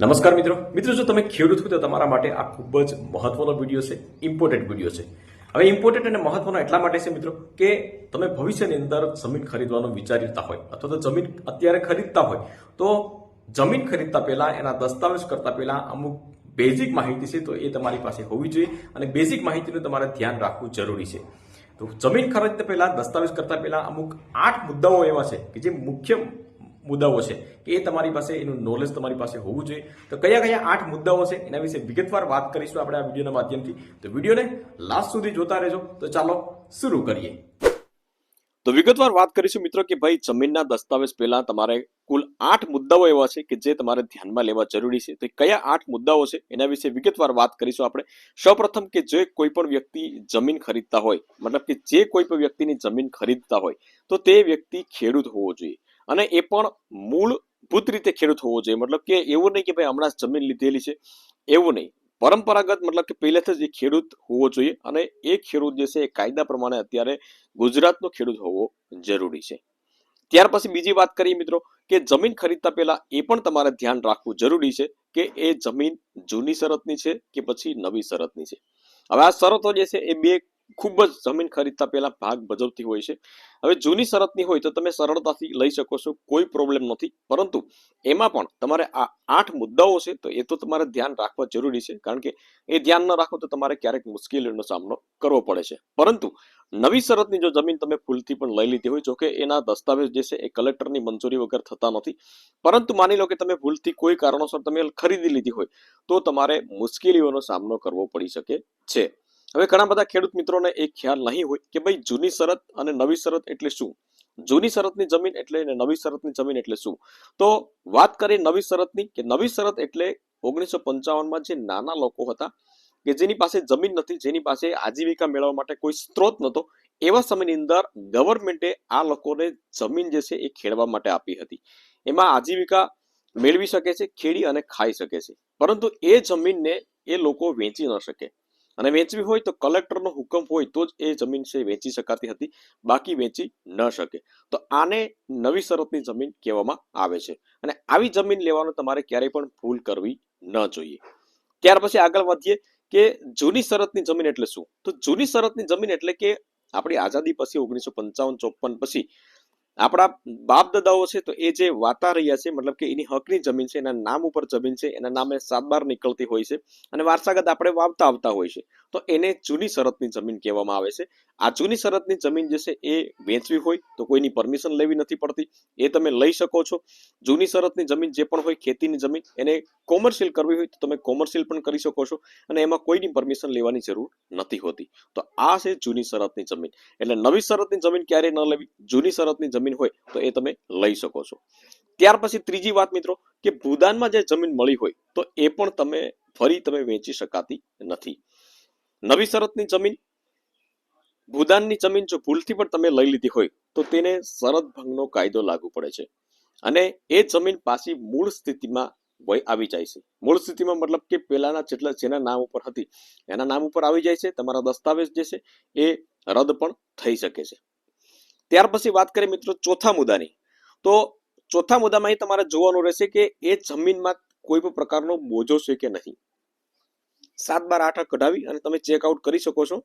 નમસ્કાર મિત્રો. મિત્રો, જો તમે ખેડૂત હો તો તમારા માટે આ ખૂબ જ મહત્વનો વીડિયો છે ઇમ્પોર્ટન્ટ વીડિયો છે. હવે ઇમ્પોર્ટન્ટ અને મહત્વનો એટલા માટે છે મિત્રો કે તમે ભવિષ્યની અંદર જમીન ખરીદવાનું વિચારતા હોય અથવા તો જમીન અત્યારે ખરીદતા હોય, તો જમીન ખરીદતા પહેલા, એના દસ્તાવેજ કરતા પહેલા અમુક બેઝિક માહિતી છે તો એ તમારી પાસે હોવી જોઈએ અને બેઝિક માહિતીનું તમારે ધ્યાન રાખવું જરૂરી છે. તો જમીન ખરીદતા પહેલા, દસ્તાવેજ કરતા પહેલા અમુક આઠ મુદ્દાઓ એવા છે કે જે મુખ્ય મુદ્દાઓ છે. એ તમારી પાસે, એનું નોલેજ તમારી પાસે હોવું જોઈએ. તો કયા કયા આઠ મુદ્દાઓ છે, એના વિશે વિગતવાર વાત કરીશું આપણે આ વિડીયોના માધ્યમથી. તો વિડીયોને લાસ્ટ સુધી જોતા રહેજો. તો ચાલો શરૂ કરીએ. તો વિગતવાર વાત કરીશું મિત્રો કે ભાઈ જમીનના દસ્તાવેજ પહેલા તમારે કુલ આઠ મુદ્દાઓ એવા છે કે જે તમારે ધ્યાનમાં લેવા જરૂરી છે. તો કયા આઠ મુદ્દાઓ છે, એના વિશે વિગતવાર વાત કરીશું આપણે. સૌપ્રથમ કે જે કોઈ પણ વ્યક્તિ જમીન ખરીદતા હોય, મતલબ કે જે કોઈ પણ વ્યક્તિની જમીન ખરીદતા હોય, તો તે વ્યક્તિ ખેડૂત હોવો જોઈએ. અને એ પણ મૂળભૂત રીતે ખેડૂત હોવો જોઈએ. મતલબ કે એવું નહીં કે ભાઈ હમણાં જમીન લીધેલી છે. એવું નહીં. પરંપરાગત મતલબ કે પહેલેથી જ એ ખેડૂત હોવો જોઈએ અને એ ખેડૂત જે છે એ કાયદા પ્રમાણે અત્યારે ગુજરાતનો ખેડૂત હોવો જરૂરી છે. ત્યાર પછી બીજી વાત કરીએ મિત્રો કે જમીન ખરીદતા પહેલા એ પણ તમારે ધ્યાન રાખવું જરૂરી છે કે એ જમીન જૂની શરતની છે કે પછી નવી શરતની છે. હવે આ શરતો જે છે એ બે ખૂબ જ જમીન ખરીદતા પહેલા ભાગ ભજવતી હોય છે. હવે જૂની શરતની હોય તો તમે સરળતાથી લઈ શકો છો, કોઈ પ્રોબ્લેમ નથી. પરંતુ એમાં પણ તમારે આ આઠ મુદ્દાઓ છે તો એ તો તમારે ધ્યાન રાખવા જરૂરી છે. કારણ કે એ ધ્યાન ન રાખો તો તમારે ક્યારેક મુશ્કેલીનો સામનો કરવો પડે છે. પરંતુ નવી શરતની જો જમીન તમે ભૂલથી પણ લઈ લીધી હોય જોકે એના દસ્તાવેજ જે છે એ કલેક્ટરની મંજૂરી વગર થતા નથી. પરંતુ માની લો કે તમે ભૂલથી કોઈ કારણોસર તમે ખરીદી લીધી હોય, તો તમારે મુશ્કેલીઓનો સામનો કરવો પડી શકે છે. હવે ઘણા બધા ખેડૂત મિત્રોને એક ખ્યાલ નહીં હોય કે ભાઈ જૂની શરત અને નવી શરત એટલે શું? જૂની શરતની જમીન એટલે અને નવી શરતની જમીન એટલે શું? તો વાત કરીએ નવી શરતની કે નવી શરત એટલે ઓગણીસો પંચાવનમાં જે નાના લોકો હતા કે જેની પાસે જમીન નથી, જેની પાસે આજીવિકા મેળવવા માટે કોઈ સ્ત્રોત નહોતો, એવા સમયની અંદર ગવર્મેન્ટે આ લોકોને જમીન જે છે એ ખેડવા માટે આપી હતી. એમાં આજીવિકા મેળવી શકે છે, ખેડી અને ખાઈ શકે છે. પરંતુ એ જમીનને એ લોકો વેચી ન શકે. અને વેચવી હોય તો કલેક્ટરનો હુકમ હોય તો જ એ જમીન છે વેચી શકાતી હતી. બાકી વેચી ન શકે. તો આને નવી શરતની જમીન કહેવામાં આવે છે. અને આવી જમીન લેવાનો તમારે ક્યારેય પણ ભૂલ કરવી ન જોઈએ. ત્યાર પછી આગળ વધીએ કે જૂની શરતની જમીન એટલે શું? તો જૂની શરતની જમીન એટલે કે આપણી આઝાદી પછી ઓગણીસો પંચાવન ચોપન પછી આપણા બાપ દાદાઓ છે તો એ જે વાતા રહ્યા છે, મતલબ કે એની હકની જમીન છે, એના નામ ઉપર જમીન છે, એના નામે સાતબાર નીકળતી હોય છે અને વારસાગત આપણે વાવતા આવતા હોય છે. તો એને જૂની શરતની જમીન કહેવામાં આવે છે. આ જૂની શરતની જમીન જે છે એ વેચવી હોય તો કોઈની પરમિશન લેવી નથી પડતી. એ તમે લઈ શકો છો. જૂની શરતની જમીન જે પણ હોય ખેતીની જમીન એને કોમર્શિયલ કરવી હોય તો તમે કોમર્શિયલ પણ કરી શકો છો અને એમાં કોઈની પરમિશન લેવાની જરૂર નથી હોતી. તો આ છે જૂની શરતની જમીન. એટલે નવી શરતની જમીન ક્યારે ન લેવી? જૂની શરતની જમીન હોય તો એ તમે લઈ શકો છો. ત્યાર પછી ત્રીજી વાત મિત્રો, કે ભૂદાનમાં જે જમીન મળી હોય તો એ પણ તમે ફરી તમે વેચી શકાતી નથી. નવી શરતની જમીન, ભૂદાનની જમીન જો ભૂલથી પણ તમે લઈ લીધી હોય તો તેને શરત ભંગનો કાયદો લાગુ પડે છે. અને એ જમીન પાછી મૂળ સ્થિતિમાં વય આવી જાય છે. મૂળ સ્થિતિમાં મતલબ કે પહેલાના જેટલા જેના નામ ઉપર હતી, એના નામ ઉપર આવી જાય છે, તમારા દસ્તાવેજ જે છે એ રદ પણ થઈ શકે છે. ત્યાર પછી વાત કરીએ મિત્રો ચોથા મુદ્દાની. તો ચોથા મુદ્દામાં અહીં તમારે જોવાનું રહેશે કે એ જમીનમાં કોઈ પણ પ્રકારનો બોજો છે કે નહીં. સાત બાર આઠ કઢાવી અને તમે ચેક આઉટ કરી શકો છો.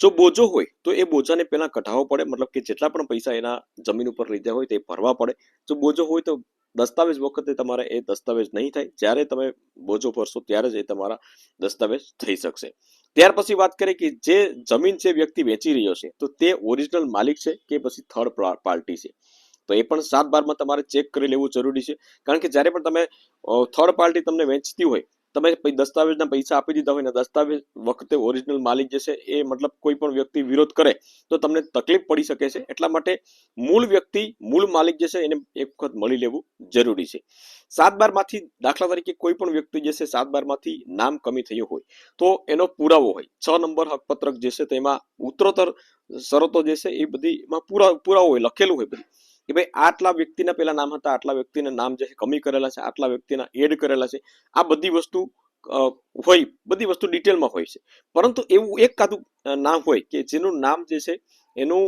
જો બોજો હોય તો એ બોજાને પહેલા કઢાવવો પડે, મતલબ કે જેટલા પણ પૈસા એના જમીન ઉપર લીધા હોય તે ભરવા પડે. જો બોજો હોય તો દસ્તાવેજ વખતે તમારે એ દસ્તાવેજ નહીં થાય. જ્યારે તમે બોજો ભરશો ત્યારે જ એ તમારા દસ્તાવેજ થઈ શકશે. ત્યાર પછી વાત કરીએ કે જે જમીન છે વ્યક્તિ વેચી રહ્યો છે, તો તે ઓરિજિનલ માલિક છે કે પછી થર્ડ પાર્ટી છે? તો એ પણ સાત બારમાં તમારે ચેક કરી લેવું જરૂરી છે. કારણ કે જ્યારે પણ તમે થર્ડ પાર્ટી તમને વેચતી હોય તમે દસ્તાવેજના પૈસા આપી દીધા હોય ને દસ્તાવેજ વખતે ઓરિજિનલ માલિક જે છે એ મતલબ કોઈ પણ વ્યક્તિ વિરોધ કરે, તો તમને તકલીફ પડી શકે છે. એટલા માટે મૂળ વ્યક્તિ, મૂળ માલિક જે છે એને એક વખત મળી લેવું જરૂરી છે. સાત બારમાંથી દાખલા તરીકે કોઈ પણ વ્યક્તિ જે છે સાત બારમાંથી નામ કમી થયું હોય, તો એનો પુરાવો હોય. છ નંબર હકપત્રક જે છે તેમાં ઉત્તરોત્તર શરતો જે છે એ બધી એમાં પુરા, પુરાવો હોય, લખેલું હોય બધી. કે ભાઈ આટલા વ્યક્તિના પેલા નામ હતા, આટલા વ્યક્તિના નામ જે છે, કમી કરેલા છે, આટલા વ્યક્તિના એડ કરેલા છે, આ બધી વસ્તુ હોય, બધી વસ્તુ ડિટેલમાં હોય છે. પરંતુ એવું એક કાદું નામ હોય કે જેનું નામ જે છે, એનું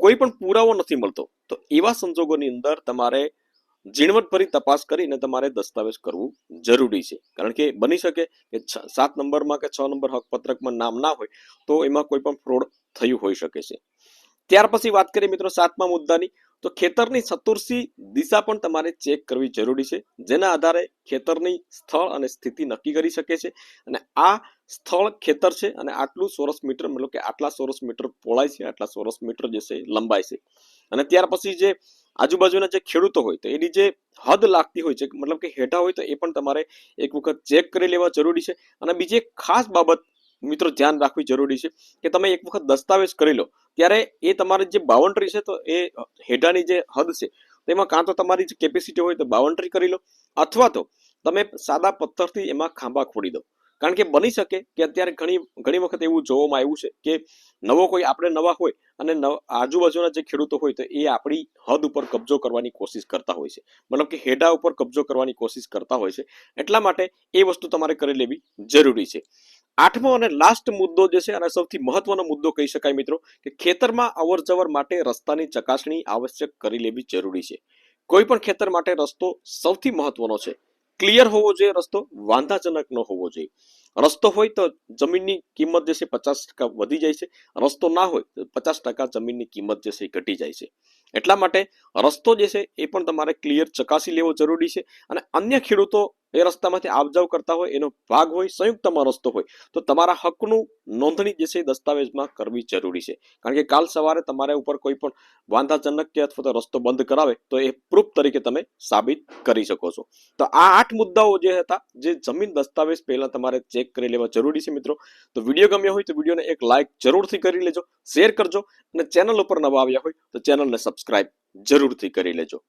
કોઈ પણ પુરાવો નથી મળતો. તો એવા સંજોગોની અંદર તમારે ઝીણવટભરી તપાસ કરીને તમારે દસ્તાવેજ કરવું જરૂરી છે. કારણ કે બની શકે કે સાત નંબરમાં કે છ નંબર હકપત્રકમાં નામ ના હોય, તો એમાં કોઈ પણ ફ્રોડ થયું હોઈ શકે છે. ત્યાર પછી વાત કરીએ મિત્રો સાતમા મુદ્દાની, તો ખેતરની ચતુર્સી દિશા પણ તમારે ચેક કરવી જરૂરી છે. જેના આધારે ખેતરની સ્થળ અને સ્થિતિ નક્કી કરી શકે છે. અને આ સ્થળ ખેતર છે અને આટલું ચોરસ મીટર, મતલબ કે આટલા ચોરસ મીટર પોળાય છે, આટલા ચોરસ મીટર જે છે લંબાય છે. અને ત્યાર પછી જે આજુબાજુના જે ખેડૂતો હોય તો એની જે હદ લાગતી હોય છે, મતલબ કે હેઠા હોય તો એ પણ તમારે એક વખત ચેક કરી લેવા જરૂરી છે. અને બીજી એક ખાસ બાબત મિત્રો ધ્યાન રાખવી જરૂરી છે કે તમે એક વખત દસ્તાવેજ કરી લો. ત્યારે એ તમારી જે બાઉન્ડ્રી છે તો એ હેઠાની જે હદ છે, તેમાં કાં તો તમારી જે કેપેસિટી હોય તો બાઉન્ડ્રી કરી લો, અથવા તો તમે સાદા પથ્થરથી એમાં ખાંભા ખોડી દો. કારણ કે બની શકે કે અત્યારે ઘણી ઘણી વખત એવું જોવામાં આવ્યું છે કે નવો કોઈ આપણે નવા હોય અને આજુબાજુના જે ખેડૂતો હોય તો એ આપણી હદ ઉપર કબજો કરવાની કોશિશ કરતા હોય છે. મતલબ કે હેડા ઉપર કબજો કરવાની કોશિશ કરતા હોય છે. એટલા માટે એ વસ્તુ તમારે કરી લેવી જરૂરી છે. આઠમો અને લાસ્ટ મુદ્દો જે છે અને સૌથી મહત્વનો મુદ્દો કહી શકાય મિત્રો, કે ખેતરમાં અવર જવર માટે રસ્તાની ચકાસણી આવશ્યક કરી લેવી જરૂરી છે. કોઈ પણ ખેતર માટે રસ્તો સૌથી મહત્વનો છે. ક્લિયર હોવો જોઈએ રસ્તો, વાંધાજનક ન હોવો જોઈએ. રસ્તો હોય તો જમીનની કિંમત જે છે પચાસ ટકા વધી જાય છે. રસ્તો ના હોય તો પચાસ ટકા જમીનની કિંમત જે છે ઘટી જાય છે. એટલા માટે રસ્તો જે છે એ પણ તમારે ક્લિયર ચકાસી લેવો જરૂરી છે અને અન્ય ખેડૂતો એ રસ્તામાંથી આવ જાવ કરતા હોય, એનો ભાગ હોય, સંયુક્તમાં રસ્તો હોય, તો તમારા હકનું નોંધણી જે છે દસ્તાવેજમાં કરવી જરૂરી છે. કારણ કે કાલ સવારે તમારા ઉપર કોઈ પણ વાંધાજનક કે અથવા તો રસ્તો બંધ કરાવે તો એ પ્રૂફ તરીકે તમે સાબિત કરી શકો છો. તો આ આઠ મુદ્દાઓ જે હતા, જે જમીન દસ્તાવેજ પહેલા તમારે ચેક કરી લેવા જરૂરી છે મિત્રો. તો વીડિયો ગમ્યો હોય તો વિડીયોને એક લાઇક જરૂરથી કરી લેજો શેર કરજો અને ચેનલ ઉપર નવા આવ્યા હોય તો ચેનલને સબસ્ક્રાઇબ જરૂરથી કરી લેજો.